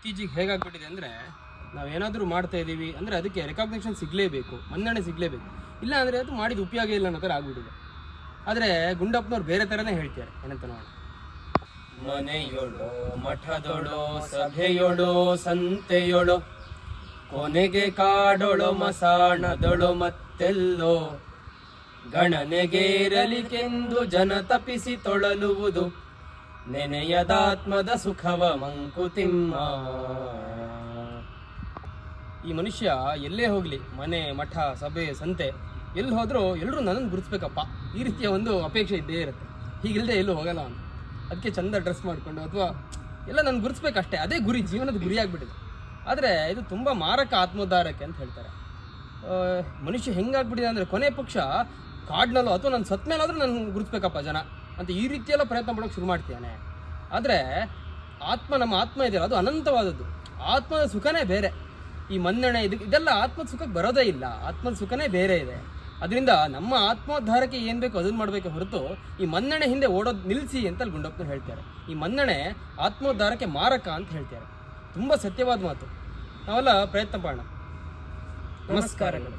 ಇತ್ತೀಚೆಗೆ ಹೇಗಾಗ್ಬಿಟ್ಟಿದೆ ಅಂದರೆ ನಾವು ಏನಾದರೂ ಮಾಡ್ತಾ ಇದ್ದೀವಿ ಅಂದರೆ ಅದಕ್ಕೆ ರೆಕಾಗ್ನೇಷನ್ ಸಿಗಲೇಬೇಕು, ಮನ್ನಣೆ ಸಿಗಲೇಬೇಕು. ಇಲ್ಲ ಅಂದರೆ ಅದು ಮಾಡಿದ ಉಪಯೋಗ ಇಲ್ಲ ಅನ್ನೋ ಥರ ಆಗ್ಬಿಟ್ಟಿದೆ. ಆದರೆ ಗುಂಡಪ್ಪನವ್ರು ಬೇರೆ ಥರನೇ ಹೇಳ್ತಾರೆ, ಏನಂತ ನೋಡಿ ಮನೆಯೊಳೋ, ಮಠದೊಳೋ, ಸಭೆಯೊಳೋ, ಸಂತೆಯೊಳೋ, ಕೊನೆಗೆ ಕಾಡೊಳು, ಮಸಾಣದೊಳು ಮತ್ತೆಲ್ಲೋ ಗಣನೆಗೇರಲಿಕೆಂದು ಜನ ತಪಿಸಿ ತೊಳಲುವುದು. ನೆನೆಯದಾತ್ಮದ ಸುಖವ ಮಂಕುತಿಮ್ಮ. ಈ ಮನುಷ್ಯ ಎಲ್ಲೇ ಹೋಗಲಿ, ಮನೆ, ಮಠ, ಸಭೆ, ಸಂತೆ, ಎಲ್ಲಿ ಹೋದರೂ ಎಲ್ಲರೂ ನನ್ನನ್ನು ಗುರುತಿಸ್ಬೇಕಪ್ಪ. ಈ ರೀತಿಯ ಒಂದು ಅಪೇಕ್ಷೆ ಇದ್ದೇ ಇರುತ್ತೆ. ಹೀಗಿಲ್ಲದೆ ಎಲ್ಲೂ ಹೋಗಲ್ಲ ಅವನು ಅದಕ್ಕೆ ಚಂದ ಡ್ರೆಸ್ ಮಾಡಿಕೊಂಡು ಅಥವಾ ಎಲ್ಲ ನನ್ನ ಗುರುತಿಸ್ಬೇಕಷ್ಟೇ. ಅದೇ ಗುರಿ, ಜೀವನದ ಗುರಿ ಆಗ್ಬಿಟ್ಟಿದೆ. ಆದರೆ ಇದು ತುಂಬ ಮಾರಕ ಆತ್ಮೋದ್ಧಾರಕ್ಕೆ ಅಂತ ಹೇಳ್ತಾರೆ. ಮನುಷ್ಯ ಹೆಂಗಾಗ್ಬಿಟ್ಟಿದೆ ಅಂದರೆ ಕೊನೆ ಪಕ್ಷ ಕಾಡ್ನಲ್ಲೋ ಅಥವಾ ನನ್ನ ಸತ್ಮೇಲಾದರೂ ನನ್ನ ಗುರುತಿಸ್ಬೇಕಪ್ಪ ಜನ. ಅಂತ ಈ ರೀತಿಯೆಲ್ಲ ಪ್ರಯತ್ನ ಪಡೋಕೆ ಶುರು ಮಾಡ್ತೇನೆ ಆದರೆ ಆತ್ಮ ನಮ್ಮ ಆತ್ಮ ಇದೆಯಲ್ಲ, ಅದು ಅನಂತವಾದದ್ದು. ಆತ್ಮದ ಸುಖನೇ ಬೇರೆ. ಈ ಮನ್ನಣೆ ಇದು ಇದೆಲ್ಲ ಆತ್ಮದ ಸುಖಕ್ಕೆ ಬರೋದೇ ಇಲ್ಲ. ಆತ್ಮದ ಸುಖನೇ ಬೇರೆ ಇದೆ. ಅದರಿಂದ ನಮ್ಮ ಆತ್ಮೋದ್ಧಾರಕ್ಕೆ ಏನು ಬೇಕು ಅದನ್ನು ಮಾಡಬೇಕು ಹೊರತು ಈ ಮನ್ನಣೆ ಹಿಂದೆ ಓಡೋದು ನಿಲ್ಲಿಸಿ ಅಂತ ಗುಂಡಪ್ಪನ ಹೇಳ್ತಾರೆ. ಈ ಮನ್ನಣೆ ಆತ್ಮೋದ್ಧಾರಕ್ಕೆ ಮಾರಕ ಅಂತ ಹೇಳ್ತಾರೆ. ತುಂಬ ಸತ್ಯವಾದ ಮಾತು. ನಾವೆಲ್ಲ ಪ್ರಯತ್ನ ಮಾಡೋಣ ನಮಸ್ಕಾರಗಳು.